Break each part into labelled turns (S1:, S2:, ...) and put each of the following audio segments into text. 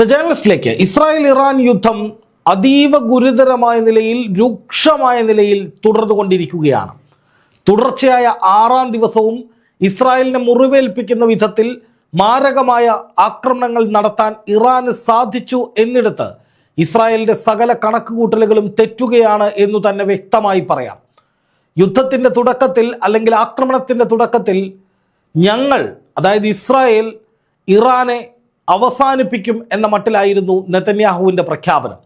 S1: The ജേർണലിസ്റ്റിലേക്ക് Israel Iran യുദ്ധം അതീവ ഗുരുതരമായ നിലയിൽ രൂക്ഷമായ നിലയിൽ തുടർന്നുകൊണ്ടിരിക്കുകയാണ്. തുടർച്ചയായ ആറാം ദിവസവും ഇസ്രായേലിനെ മുറിവേൽപ്പിക്കുന്ന വിധത്തിൽ മാരകമായ ആക്രമണങ്ങൾ നടത്താൻ ഇറാന് സാധിച്ചു എന്നിടത്ത് ഇസ്രായേലിന്റെ സകല കണക്കുകൂട്ടലുകളും തെറ്റുകയാണ് എന്നു തന്നെ വ്യക്തമായി പറയാം. യുദ്ധത്തിന്റെ തുടക്കത്തിൽ അല്ലെങ്കിൽ ആക്രമണത്തിന്റെ തുടക്കത്തിൽ ഞങ്ങൾ അതായത് ഇസ്രായേൽ ഇറാനെ അവസാനിപ്പിക്കും എന്ന മട്ടിലായിരുന്നു നെതന്യാഹുവിന്റെ പ്രഖ്യാപനം.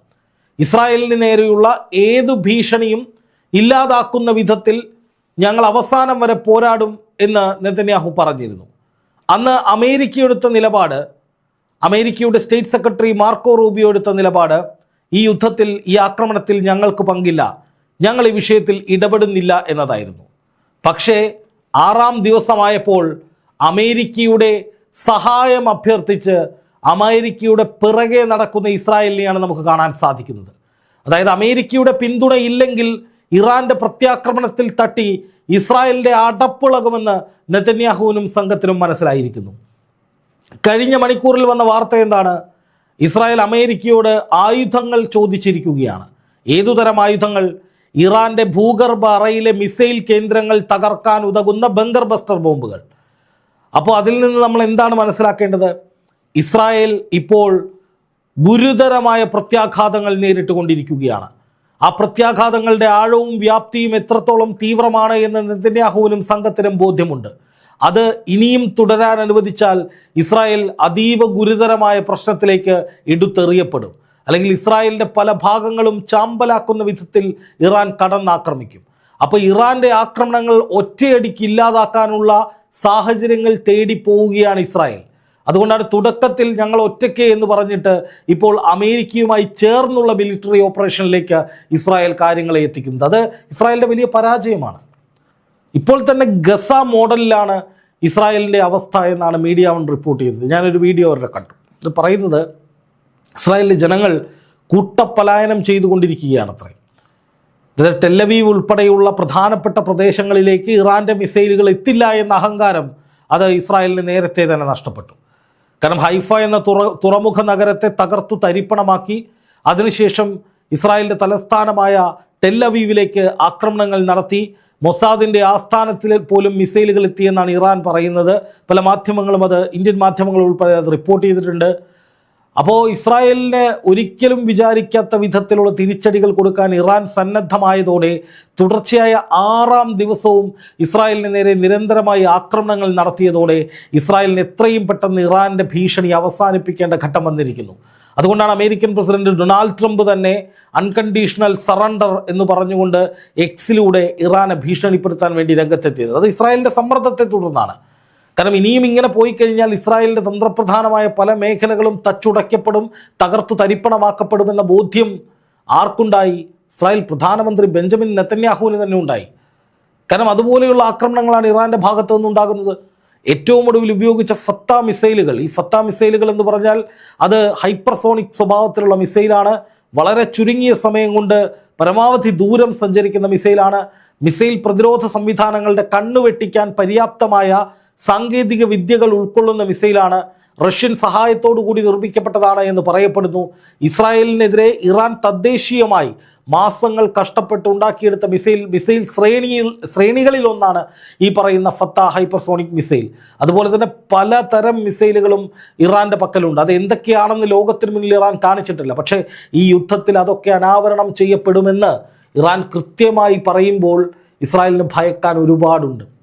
S1: ഇസ്രായേലിന് നേരെയുള്ള ഏതു ഭീഷണിയും ഇല്ലാതാക്കുന്ന വിധത്തിൽ ഞങ്ങൾ അവസാനം വരെ പോരാടും എന്ന് നെതന്യാഹു പറഞ്ഞിരുന്നു. അന്ന് അമേരിക്ക എടുത്ത നിലപാട് അമേരിക്കയുടെ സ്റ്റേറ്റ് സെക്രട്ടറി മാർക്കോ റൂബിയോ എടുത്ത നിലപാട് ഈ യുദ്ധത്തിൽ ഈ ആക്രമണത്തിൽ ഞങ്ങൾക്ക് പങ്കില്ല. ഞങ്ങൾ ഈ വിഷയത്തിൽ ഇടപെടുന്നില്ല എന്നതായിരുന്നു. പക്ഷേ ആറാം ദിവസമായപ്പോൾ അമേരിക്കയുടെ സഹായം അഭ്യർത്ഥിച്ച് അമേരിക്കയുടെ പിറകെ നടക്കുന്ന ഇസ്രായേലിനെയാണ് നമുക്ക് കാണാൻ സാധിക്കുന്നത്. അതായത് അമേരിക്കയുടെ പിന്തുണ ഇല്ലെങ്കിൽ ഇറാന്റെ പ്രത്യാക്രമണത്തിൽ തട്ടി ഇസ്രായേലിന്റെ അടപ്പിളകുമെന്ന് നെതന്യാഹുവിനും സംഘത്തിനും മനസ്സിലായിരിക്കുന്നു. കഴിഞ്ഞ മണിക്കൂറിൽ വന്ന വാർത്ത എന്താണ്? ഇസ്രായേൽ അമേരിക്കയോട് ആയുധങ്ങൾ ചോദിച്ചിരിക്കുകയാണ്. ഏതുതരം ആയുധങ്ങൾ? ഇറാന്റെ ഭൂഗർഭ അറയിലെ മിസൈൽ കേന്ദ്രങ്ങൾ തകർക്കാൻ ഉതകുന്ന ബങ്കർ ബസ്റ്റർ ബോംബുകൾ. അപ്പോൾ അതിൽ നിന്ന് നമ്മൾ എന്താണ് മനസ്സിലാക്കേണ്ടത്? ഇസ്രായേൽ ഇപ്പോൾ ഗുരുതരമായ പ്രത്യാഘാതങ്ങൾ നേരിട്ടുകൊണ്ടിരിക്കുകയാണ്. ആ പ്രത്യാഘാതങ്ങളുടെ ആഴവും വ്യാപ്തിയും എത്രത്തോളം തീവ്രമാണ് എന്ന് നെതന്യാഹുവിനും സംഘത്തിനും ബോധ്യമുണ്ട്. അത് ഇനിയും തുടരാൻ അനുവദിച്ചാൽ ഇസ്രായേൽ അതീവ ഗുരുതരമായ പ്രശ്നത്തിലേക്ക് എടുത്തെറിയപ്പെടും. അല്ലെങ്കിൽ ഇസ്രായേലിന്റെ പല ഭാഗങ്ങളും ചാമ്പലാക്കുന്ന വിധത്തിൽ ഇറാൻ കടന്നാക്രമിക്കും. അപ്പോൾ ഇറാന്റെ ആക്രമണങ്ങൾ ഒറ്റയടിക്ക് ഇല്ലാതാക്കാനുള്ള സാഹചര്യങ്ങൾ തേടി പോവുകയാണ് ഇസ്രായേൽ. അതുകൊണ്ടാണ് തുടക്കത്തിൽ ഞങ്ങൾ ഒറ്റയ്ക്ക് എന്ന് പറഞ്ഞിട്ട് ഇപ്പോൾ അമേരിക്കയുമായി ചേർന്നുള്ള മിലിറ്ററി ഓപ്പറേഷനിലേക്ക് ഇസ്രായേൽ കാര്യങ്ങളെ എത്തിക്കുന്നത്. അത് ഇസ്രായേലിന്റെ വലിയ പരാജയമാണ്. ഇപ്പോൾ തന്നെ ഗസ മോഡലിലാണ് ഇസ്രായേലിന്റെ അവസ്ഥ എന്നാണ് മീഡിയ വൺ റിപ്പോർട്ട് ചെയ്തത്. ഞാനൊരു വീഡിയോ അവരുടെ കണ്ടു. ഇത് പറയുന്നത് ഇസ്രായേലിലെ ജനങ്ങൾ കൂട്ടപ്പലായനം ചെയ്തുകൊണ്ടിരിക്കുകയാണ് അത്രേ ടെല്ലവീവ് ഉൾപ്പെടെയുള്ള പ്രധാനപ്പെട്ട പ്രദേശങ്ങളിലേക്ക് ഇറാന്റെ മിസൈലുകൾ എത്തില്ല എന്ന അഹങ്കാരം അത് ഇസ്രായേലിന് നേരത്തെ തന്നെ നഷ്ടപ്പെട്ടു. കാരണം ഹൈഫ എന്ന തുറ തുറമുഖ നഗരത്തെ തകർത്തു തരിപ്പണമാക്കി. അതിനുശേഷം ഇസ്രായേലിന്റെ തലസ്ഥാനമായ ടെല്ലവീവിലേക്ക് ആക്രമണങ്ങൾ നടത്തി. മൊസാദിന്റെ ആസ്ഥാനത്തിൽ പോലും മിസൈലുകൾ എത്തിയെന്നാണ് ഇറാൻ പറയുന്നത്. പല മാധ്യമങ്ങളും അത് ഇന്ത്യൻ മാധ്യമങ്ങൾ ഉൾപ്പെടെ അത് റിപ്പോർട്ട് ചെയ്തിട്ടുണ്ട്. അപ്പോൾ ഇസ്രായേലിന് ഒരിക്കലും വിചാരിക്കാത്ത വിധത്തിലുള്ള തിരിച്ചടികൾ കൊടുക്കാൻ ഇറാൻ സന്നദ്ധമായതോടെ തുടർച്ചയായ ആറാം ദിവസവും ഇസ്രായേലിന് നേരെ നിരന്തരമായി ആക്രമണങ്ങൾ നടത്തിയതോടെ ഇസ്രായേലിന് എത്രയും പെട്ടെന്ന് ഇറാന്റെ ഭീഷണി അവസാനിപ്പിക്കേണ്ട ഘട്ടം വന്നിരിക്കുന്നു. അതുകൊണ്ടാണ് അമേരിക്കൻ പ്രസിഡന്റ് ഡൊണാൾഡ് ട്രംപ് തന്നെ അൺകണ്ടീഷണൽ സറണ്ടർ എന്ന് പറഞ്ഞുകൊണ്ട് എക്സിലൂടെ ഇറാനെ ഭീഷണിപ്പെടുത്താൻ വേണ്ടി രംഗത്തെത്തിയത്. അത് ഇസ്രായേലിന്റെ സമ്മർദ്ദത്തെ തുടർന്നാണ്. കാരണം ഇനിയും ഇങ്ങനെ പോയി കഴിഞ്ഞാൽ ഇസ്രായേലിന്റെ തന്ത്രപ്രധാനമായ പല മേഖലകളും തച്ചുടയ്ക്കപ്പെടും തകർത്തു തരിപ്പണമാക്കപ്പെടുമെന്ന ബോധ്യം ആർക്കുണ്ടായി? ഇസ്രായേൽ പ്രധാനമന്ത്രി ബെഞ്ചമിൻ നെത്തന്യാഹുവിന് തന്നെ ഉണ്ടായി. കാരണം അതുപോലെയുള്ള ആക്രമണങ്ങളാണ് ഇറാന്റെ ഭാഗത്തു നിന്നുണ്ടാകുന്നത്. ഏറ്റവും ഒടുവിൽ ഉപയോഗിച്ച ഫത്ത മിസൈലുകൾ. ഈ ഫത്ത മിസൈലുകൾ എന്ന് പറഞ്ഞാൽ അത് ഹൈപ്പർസോണിക് സ്വഭാവത്തിലുള്ള മിസൈലാണ്. വളരെ ചുരുങ്ങിയ സമയം കൊണ്ട് പരമാവധി ദൂരം സഞ്ചരിക്കുന്ന മിസൈലാണ്. മിസൈൽ പ്രതിരോധ സംവിധാനങ്ങളുടെ കണ്ണുവെട്ടിക്കാൻ പര്യാപ്തമായ സാങ്കേതിക വിദ്യകൾ ഉൾക്കൊള്ളുന്ന മിസൈലാണ് റഷ്യൻ സഹായത്തോടു കൂടി നിർമ്മിക്കപ്പെട്ടതാണ് എന്ന് പറയപ്പെടുന്നു. ഇസ്രായേലിനെതിരെ ഇറാൻ തദ്ദേശീയമായി മാസങ്ങൾ കഷ്ടപ്പെട്ട് ഉണ്ടാക്കിയെടുത്ത മിസൈൽ മിസൈൽ ശ്രേണിയിൽ ശ്രേണികളിൽ ഒന്നാണ് ഈ പറയുന്ന ഫത്ത ഹൈപ്പർസോണിക് മിസൈൽ. അതുപോലെ തന്നെ പലതരം മിസൈലുകളും ഇറാന്റെ പക്കലുണ്ട്. അത് എന്തൊക്കെയാണെന്ന് ലോകത്തിന് മുന്നിൽ ഇറാൻ കാണിച്ചിട്ടില്ല. പക്ഷേ ഈ യുദ്ധത്തിൽ അതൊക്കെ അനാവരണം ചെയ്യപ്പെടുമെന്ന് ഇറാൻ കൃത്യമായി പറയുമ്പോൾ ഇസ്രായേലിന് ഭയക്കാൻ ഒരുപാടുണ്ട്.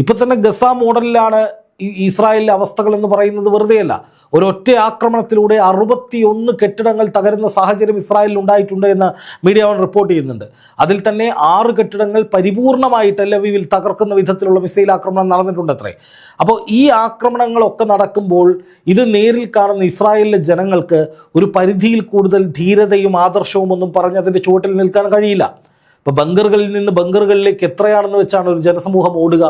S1: ഇപ്പൊ തന്നെ ഗസ മോഡലിലാണ് ഈ ഇസ്രായേലിലെ അവസ്ഥകൾ എന്ന് പറയുന്നത് വെറുതെയല്ല. ഒരൊറ്റ ആക്രമണത്തിലൂടെ അറുപത്തിയൊന്ന് കെട്ടിടങ്ങൾ തകരുന്ന സാഹചര്യം ഇസ്രായേലിൽ ഉണ്ടായിട്ടുണ്ട് എന്ന് മീഡിയ വൺ റിപ്പോർട്ട് ചെയ്യുന്നുണ്ട്. അതിൽ തന്നെ ആറ് കെട്ടിടങ്ങൾ പരിപൂർണമായി ടെല്ലവീവിൽ തകർക്കുന്ന വിധത്തിലുള്ള മിസൈൽ ആക്രമണം നടന്നിട്ടുണ്ട് അത്രേ അപ്പോൾ ഈ ആക്രമണങ്ങളൊക്കെ നടക്കുമ്പോൾ ഇത് നേരിൽ കാണുന്ന ഇസ്രായേലിലെ ജനങ്ങൾക്ക് ഒരു പരിധിയിൽ കൂടുതൽ ധീരതയും ആദർശവും ഒന്നും പറഞ്ഞ് അതിന്റെ ചുവട്ടിൽ നിൽക്കാൻ കഴിയില്ല. ഇപ്പോൾ ബങ്കറുകളിൽ നിന്ന് ബങ്കറുകളിലേക്ക് എത്രയാണെന്ന് വെച്ചാണ് ഒരു ജനസമൂഹം ഓടുക?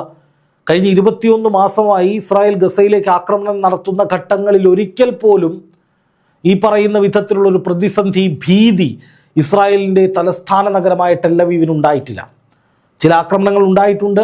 S1: കഴിഞ്ഞ ഇരുപത്തിയൊന്ന് മാസമായി ഇസ്രായേൽ ഗസയിലേക്ക് ആക്രമണം നടത്തുന്ന ഘട്ടങ്ങളിൽ ഒരിക്കൽ പോലും ഈ പറയുന്ന വിധത്തിലുള്ള ഒരു പ്രതിസന്ധി ഭീതി ഇസ്രായേലിന്റെ തലസ്ഥാന നഗരമായ ടെല്ലവീവിന് ഉണ്ടായിട്ടില്ല. ചില ആക്രമണങ്ങൾ ഉണ്ടായിട്ടുണ്ട്.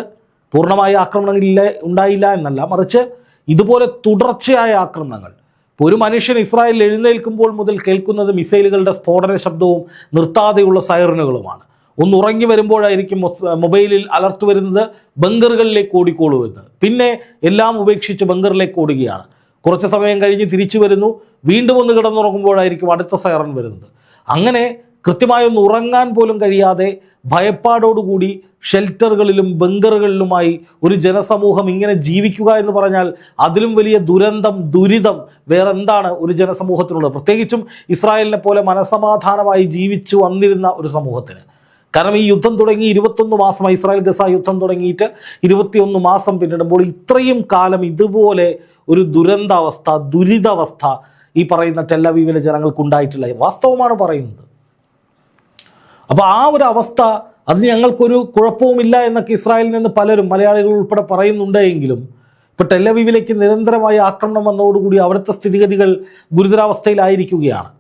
S1: പൂർണമായ ആക്രമണങ്ങളില്ല ഉണ്ടായില്ല എന്നല്ല. മറിച്ച് ഇതുപോലെ തുടർച്ചയായ ആക്രമണങ്ങൾ. ഇപ്പോൾ ഒരു മനുഷ്യൻ ഇസ്രായേലിൽ എഴുന്നേൽക്കുമ്പോൾ മുതൽ കേൾക്കുന്നത് മിസൈലുകളുടെ സ്ഫോടന ശബ്ദവും നിർത്താതെയുള്ള സൈറനുകളുമാണ്. ഒന്ന് ഉറങ്ങി വരുമ്പോഴായിരിക്കും മൊബൈലിൽ അലർട്ട് വരുന്നത് ബങ്കറുകളിലേക്ക് ഓടിക്കോളൂ എന്ന്. പിന്നെ എല്ലാം ഉപേക്ഷിച്ച് ബങ്കറിലേക്ക് ഓടുകയാണ്. കുറച്ച് സമയം കഴിഞ്ഞ് തിരിച്ചു വരുന്നു. വീണ്ടും ഒന്ന് കിടന്നുറങ്ങുമ്പോഴായിരിക്കും അടുത്ത സൈറൺ വരുന്നത്. അങ്ങനെ കൃത്യമായി ഒന്ന് ഉറങ്ങാൻ പോലും കഴിയാതെ ഭയപ്പാടോടുകൂടി ഷെൽട്ടറുകളിലും ബങ്കറുകളിലുമായി ഒരു ജനസമൂഹം ഇങ്ങനെ ജീവിക്കുക എന്ന് പറഞ്ഞാൽ അതിലും വലിയ ദുരന്തം ദുരിതം വേറെന്താണ് ഒരു ജനസമൂഹത്തിനുള്ളത്? പ്രത്യേകിച്ചും ഇസ്രായേലിനെ പോലെ മനസമാധാനമായി ജീവിച്ചു വന്നിരുന്ന ഒരു സമൂഹത്തിന്. കാരണം ഈ യുദ്ധം തുടങ്ങി ഇരുപത്തൊന്ന് മാസം ഇസ്രായേൽ ഗസ യുദ്ധം തുടങ്ങിയിട്ട് ഇരുപത്തിയൊന്ന് മാസം പിന്നിടുമ്പോൾ ഇത്രയും കാലം ഇതുപോലെ ഒരു ദുരന്താവസ്ഥ ദുരിതാവസ്ഥ ഈ പറയുന്ന ടെല്ലവീവിലെ ജനങ്ങൾക്ക് ഉണ്ടായിട്ടില്ല വാസ്തവമാണ് പറയുന്നത്. അപ്പോൾ ആ ഒരു അവസ്ഥ അത് ഞങ്ങൾക്കൊരു കുഴപ്പവുമില്ല എന്നൊക്കെ ഇസ്രായേലിൽ നിന്ന് പലരും മലയാളികൾ ഉൾപ്പെടെ പറയുന്നുണ്ട് എങ്കിലും ഇപ്പോൾ ടെല്ലവീവിലേക്ക് നിരന്തരമായ ആക്രമണം വന്നതോടുകൂടി അവിടുത്തെ സ്ഥിതിഗതികൾ ഗുരുതരാവസ്ഥയിലായിരിക്കുകയാണ്.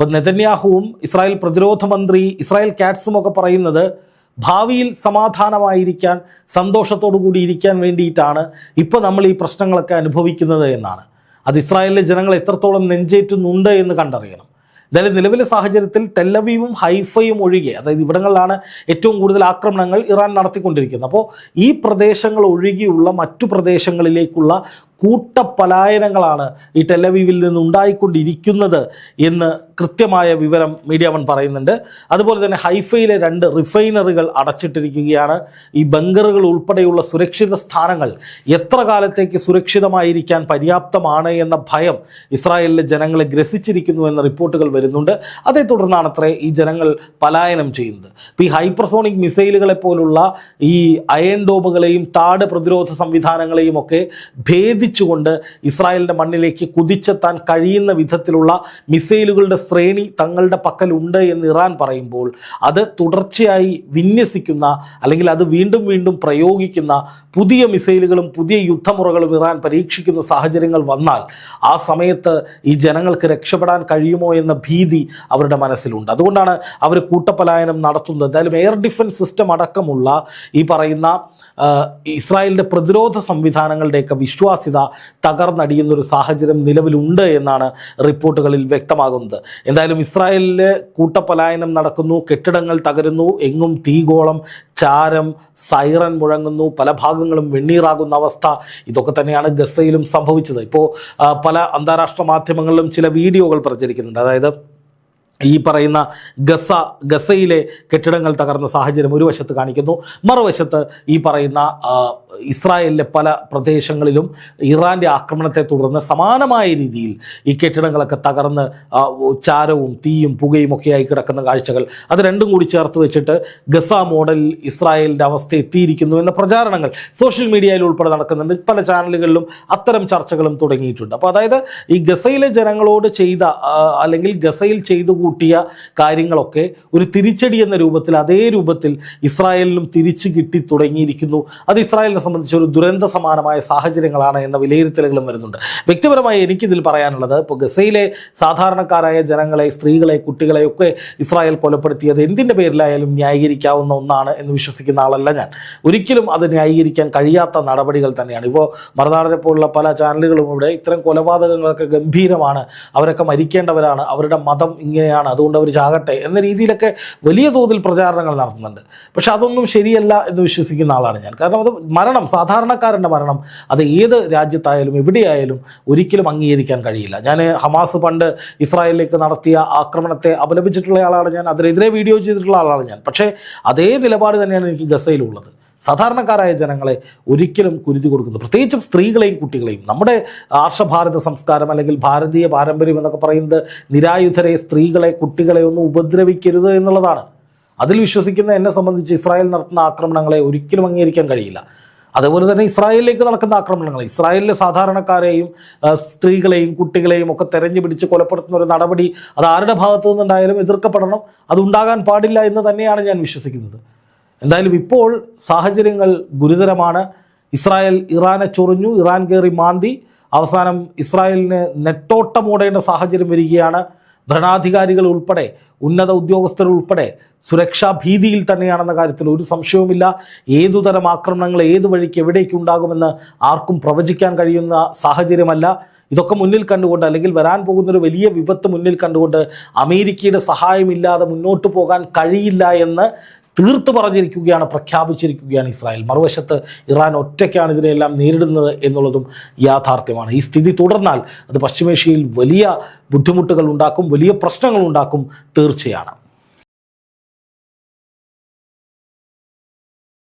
S1: ഇപ്പം നെതന്യാഹുവും ഇസ്രായേൽ പ്രതിരോധ മന്ത്രി ഇസ്രായേൽ കാറ്റ്സും ഒക്കെ പറയുന്നത് ഭാവിയിൽ സമാധാനമായിരിക്കാൻ സന്തോഷത്തോടു കൂടി ഇരിക്കാൻ വേണ്ടിയിട്ടാണ് ഇപ്പോൾ നമ്മൾ ഈ പ്രശ്നങ്ങളൊക്കെ അനുഭവിക്കുന്നത് എന്നാണ്. അത് ഇസ്രായേലിലെ ജനങ്ങൾ എത്രത്തോളം നെഞ്ചേറ്റുന്നുണ്ട് എന്ന് കണ്ടറിയണം. എന്തായാലും നിലവിലെ സാഹചര്യത്തിൽ ടെല്ലവീവും ഹൈഫയും ഒഴികെ അതായത് ഇവിടങ്ങളിലാണ് ഏറ്റവും കൂടുതൽ ആക്രമണങ്ങൾ ഇറാൻ നടത്തിക്കൊണ്ടിരിക്കുന്നത്. അപ്പോൾ ഈ പ്രദേശങ്ങൾ ഒഴികെയുള്ള മറ്റു പ്രദേശങ്ങളിലേക്കുള്ള കൂട്ടപലായനങ്ങളാണ് ഈ ടെല്ലവീവിൽ നിന്ന് ഉണ്ടായിക്കൊണ്ടിരിക്കുന്നത് എന്ന് കൃത്യമായ വിവരം മീഡിയ വൺ പറയുന്നുണ്ട്. അതുപോലെ തന്നെ ഹൈഫയിലെ രണ്ട് റിഫൈനറികൾ അടച്ചിട്ടിരിക്കുകയാണ്. ഈ ബങ്കറുകൾ ഉൾപ്പെടെയുള്ള സുരക്ഷിത സ്ഥാനങ്ങൾ എത്ര കാലത്തേക്ക് സുരക്ഷിതമായിരിക്കാൻ പര്യാപ്തമാണ് എന്ന ഭയം ഇസ്രായേലിലെ ജനങ്ങളെ ഗ്രസിച്ചിരിക്കുന്നു എന്ന റിപ്പോർട്ടുകൾ വരുന്നുണ്ട്. അതേ തുടർന്നാണ് അത്രേ ഈ ജനങ്ങൾ പലായനം ചെയ്യുന്നത്. ഇപ്പോൾ ഈ ഹൈപ്പർസോണിക് മിസൈലുകളെ പോലുള്ള ഈ അയൺ ഡോമുകളെയും താട് പ്രതിരോധ സംവിധാനങ്ങളെയും ഒക്കെ ഭേദിച്ചുകൊണ്ട് ഇസ്രായേലിന്റെ മണ്ണിലേക്ക് കുതിച്ചെത്താൻ കഴിയുന്ന വിധത്തിലുള്ള മിസൈലുകളുടെ ശ്രേണി തങ്ങളുടെ പക്കലുണ്ട് എന്ന് ഇറാൻ പറയുമ്പോൾ അത് തുടർച്ചയായി വിന്യസിക്കുന്ന അല്ലെങ്കിൽ അത് വീണ്ടും വീണ്ടും പ്രയോഗിക്കുന്ന പുതിയ മിസൈലുകളും പുതിയ യുദ്ധമുറകളും ഇറാൻ പരീക്ഷിക്കുന്ന സാഹചര്യങ്ങൾ വന്നാൽ ആ സമയത്ത് ഈ ജനങ്ങൾക്ക് രക്ഷപ്പെടാൻ കഴിയുമോ എന്ന ഭീതി അവരുടെ മനസ്സിലുണ്ട്. അതുകൊണ്ടാണ് അവർ കൂട്ടപലായനം നടത്തുന്നത്. എന്തായാലും എയർ ഡിഫൻസ് സിസ്റ്റം അടക്കമുള്ള ഈ പറയുന്ന ഇസ്രായേലിന്റെ പ്രതിരോധ സംവിധാനങ്ങളുടെയൊക്കെ വിശ്വാസ്യത തകർന്നടിയുന്നൊരു സാഹചര്യം നിലവിലുണ്ട് എന്നാണ് റിപ്പോർട്ടുകളിൽ വ്യക്തമാകുന്നത്. എന്തായാലും ഇസ്രായേലിൽ കൂട്ടപലായനം നടക്കുന്നു കെട്ടിടങ്ങൾ തകരുന്നു എങ്ങും തീഗോളം ചാരം സൈറൻ മുഴങ്ങുന്നു പല ഭാഗങ്ങളും വെണ്ണീറാകുന്ന അവസ്ഥ. ഇതൊക്കെ തന്നെയാണ് ഗസയിലും സംഭവിച്ചത്. ഇപ്പോൾ പല അന്താരാഷ്ട്ര മാധ്യമങ്ങളിലും ചില വീഡിയോകൾ പ്രചരിക്കുന്നുണ്ട്. അതായത് ഈ പറയുന്ന ഗസ ഗസയിലെ കെട്ടിടങ്ങൾ തകർന്ന സാഹചര്യം ഒരു വശത്ത് കാണിക്കുന്നു. മറുവശത്ത് ഈ പറയുന്ന ഇസ്രായേലിലെ പല പ്രദേശങ്ങളിലും ഇറാന്റെ ആക്രമണത്തെ തുടർന്ന് സമാനമായ രീതിയിൽ ഈ കെട്ടിടങ്ങളൊക്കെ തകർന്ന് ചാരവും തീയും പുകയും ഒക്കെയായി കിടക്കുന്ന കാഴ്ചകൾ അത് രണ്ടും കൂടി ചേർത്ത് വെച്ചിട്ട് ഗസ മോഡൽ ഇസ്രായേലിന്റെ അവസ്ഥ എത്തിയിരിക്കുന്നു എന്ന പ്രചാരണങ്ങൾ സോഷ്യൽ മീഡിയയിൽ ഉൾപ്പെടെ നടക്കുന്നുണ്ട്. പല ചാനലുകളിലും അത്തരം ചർച്ചകളും തുടങ്ങിയിട്ടുണ്ട്. അപ്പോൾ അതായത് ഈ ഗസയിലെ ജനങ്ങളോട് ചെയ്ത അല്ലെങ്കിൽ ഗസയിൽ ചെയ്തു കൂട്ടിയ കാര്യങ്ങളൊക്കെ ഒരു തിരിച്ചടി എന്ന രൂപത്തിൽ അതേ രൂപത്തിൽ ഇസ്രായേലിനും തിരിച്ചു കിട്ടി തുടങ്ങിയിരിക്കുന്നു. അത് ഇസ്രായേലിനെ സംബന്ധിച്ച് ഒരു ദുരന്ത സമാനമായ സാഹചര്യങ്ങളാണ് എന്ന വിലയിരുത്തലുകളും വരുന്നുണ്ട്. വ്യക്തിപരമായി എനിക്കിതിൽ പറയാനുള്ളത് ഇപ്പോൾ ഗസയിലെ സാധാരണക്കാരായ ജനങ്ങളെ സ്ത്രീകളെ കുട്ടികളെ ഒക്കെ ഇസ്രായേൽ കൊലപ്പെടുത്തിയത് എന്തിന്റെ പേരിലായാലും ന്യായീകരിക്കാവുന്ന ഒന്നാണ് എന്ന് വിശ്വസിക്കുന്ന ആളല്ല ഞാൻ. ഒരിക്കലും അത് ന്യായീകരിക്കാൻ കഴിയാത്ത നടപടികൾ തന്നെയാണ്. ഇപ്പോൾ മറുനാടനെ പോലുള്ള പല ചാനലുകളും ഇവിടെ ഇത്തരം കൊലപാതകങ്ങളൊക്കെ ഗംഭീരമാണ്. അവരൊക്കെ മരിക്കേണ്ടവരാണ്. അവരുടെ മതം ഇങ്ങനെയാണ് അതുകൊണ്ട് അവർ ചാകട്ടെ എന്ന രീതിയിലൊക്കെ വലിയ തോതിൽ പ്രചാരണങ്ങൾ നടത്തുന്നുണ്ട്. പക്ഷെ അതൊന്നും ശരിയല്ല എന്ന് വിശ്വസിക്കുന്ന ആളാണ് ഞാൻ. കാരണം അത് മരണം സാധാരണക്കാരന്റെ മരണം അത് ഏത് രാജ്യത്തായാലും എവിടെയായാലും ഒരിക്കലും അംഗീകരിക്കാൻ കഴിയില്ല. ഞാൻ ഹമാസ് പണ്ട് ഇസ്രായേലിലേക്ക് നടത്തിയ ആക്രമണത്തെ അപലപിച്ചിട്ടുള്ള ആളാണ് ഞാൻ. അതിനെതിരെ വീഡിയോ ചെയ്തിട്ടുള്ള ആളാണ് ഞാൻ. പക്ഷേ അതേ നിലപാട് തന്നെയാണ് എനിക്ക് ഗസയിലുള്ളത്. സാധാരണക്കാരായ ജനങ്ങളെ ഒരിക്കലും കുരുതി കൊടുക്കുന്നു. പ്രത്യേകിച്ചും സ്ത്രീകളെയും കുട്ടികളെയും. നമ്മുടെ ആർഷഭാരത സംസ്കാരം അല്ലെങ്കിൽ ഭാരതീയ പാരമ്പര്യം എന്നൊക്കെ പറയുന്നത് നിരായുധരെ സ്ത്രീകളെ കുട്ടികളെ ഒന്നും ഉപദ്രവിക്കരുത് എന്നുള്ളതാണ്. അതിൽ വിശ്വസിക്കുന്ന എന്നെ സംബന്ധിച്ച് ഇസ്രായേൽ നടത്തുന്ന ആക്രമണങ്ങളെ ഒരിക്കലും അംഗീകരിക്കാൻ കഴിയില്ല. അതുപോലെ തന്നെ ഇസ്രായേലിലേക്ക് നടക്കുന്ന ആക്രമണങ്ങൾ. ഇസ്രായേലിലെ സാധാരണക്കാരെയും സ്ത്രീകളെയും കുട്ടികളെയും ഒക്കെ തെരഞ്ഞു പിടിച്ച് കൊലപ്പെടുത്തുന്ന ഒരു നടപടി അത് ആരുടെ ഭാഗത്തു നിന്നുണ്ടായാലും എതിർക്കപ്പെടണം. അതുണ്ടാകാൻ പാടില്ല എന്ന് തന്നെയാണ് ഞാൻ വിശ്വസിക്കുന്നത്. എന്തായാലും ഇപ്പോൾ സാഹചര്യങ്ങൾ ഗുരുതരമാണ്. ഇസ്രായേൽ ഇറാനെ ചൊറിഞ്ഞു ഇറാൻ കയറി മാന്തി. അവസാനം ഇസ്രായേലിന് നെട്ടോട്ടമോടേണ്ട സാഹചര്യം വരികയാണ്. ഭരണാധികാരികൾ ഉൾപ്പെടെ ഉന്നത ഉദ്യോഗസ്ഥർ ഉൾപ്പെടെ സുരക്ഷാ ഭീതിയിൽ തന്നെയാണെന്ന കാര്യത്തിൽ ഒരു സംശയവുമില്ല. ഏതുതരം ആക്രമണങ്ങൾ ഏത് വഴിക്ക് എവിടേക്ക് ഉണ്ടാകുമെന്ന് ആർക്കും പ്രവചിക്കാൻ കഴിയുന്ന സാഹചര്യമല്ല. ഇതൊക്കെ മുന്നിൽ കണ്ടുകൊണ്ട് അല്ലെങ്കിൽ വരാൻ പോകുന്നൊരു വലിയ വിപത്ത് മുന്നിൽ കണ്ടുകൊണ്ട് അമേരിക്കയുടെ സഹായമില്ലാതെ മുന്നോട്ട് പോകാൻ കഴിയില്ല എന്ന് തീർത്തു പറഞ്ഞിരിക്കുകയാണ് പ്രഖ്യാപിച്ചിരിക്കുകയാണ് ഇസ്രായേൽ. മറുവശത്ത് ഇറാൻ ഒറ്റയ്ക്കാണ് ഇതിനെല്ലാം നേരിടുന്നത് എന്നുള്ളതും യാഥാർത്ഥ്യമാണ്. ഈ സ്ഥിതി തുടർന്നാൽ അത് പശ്ചിമേഷ്യയിൽ വലിയ ബുദ്ധിമുട്ടുകൾ ഉണ്ടാക്കും വലിയ പ്രശ്നങ്ങൾ ഉണ്ടാക്കും തീർച്ചയാണ്.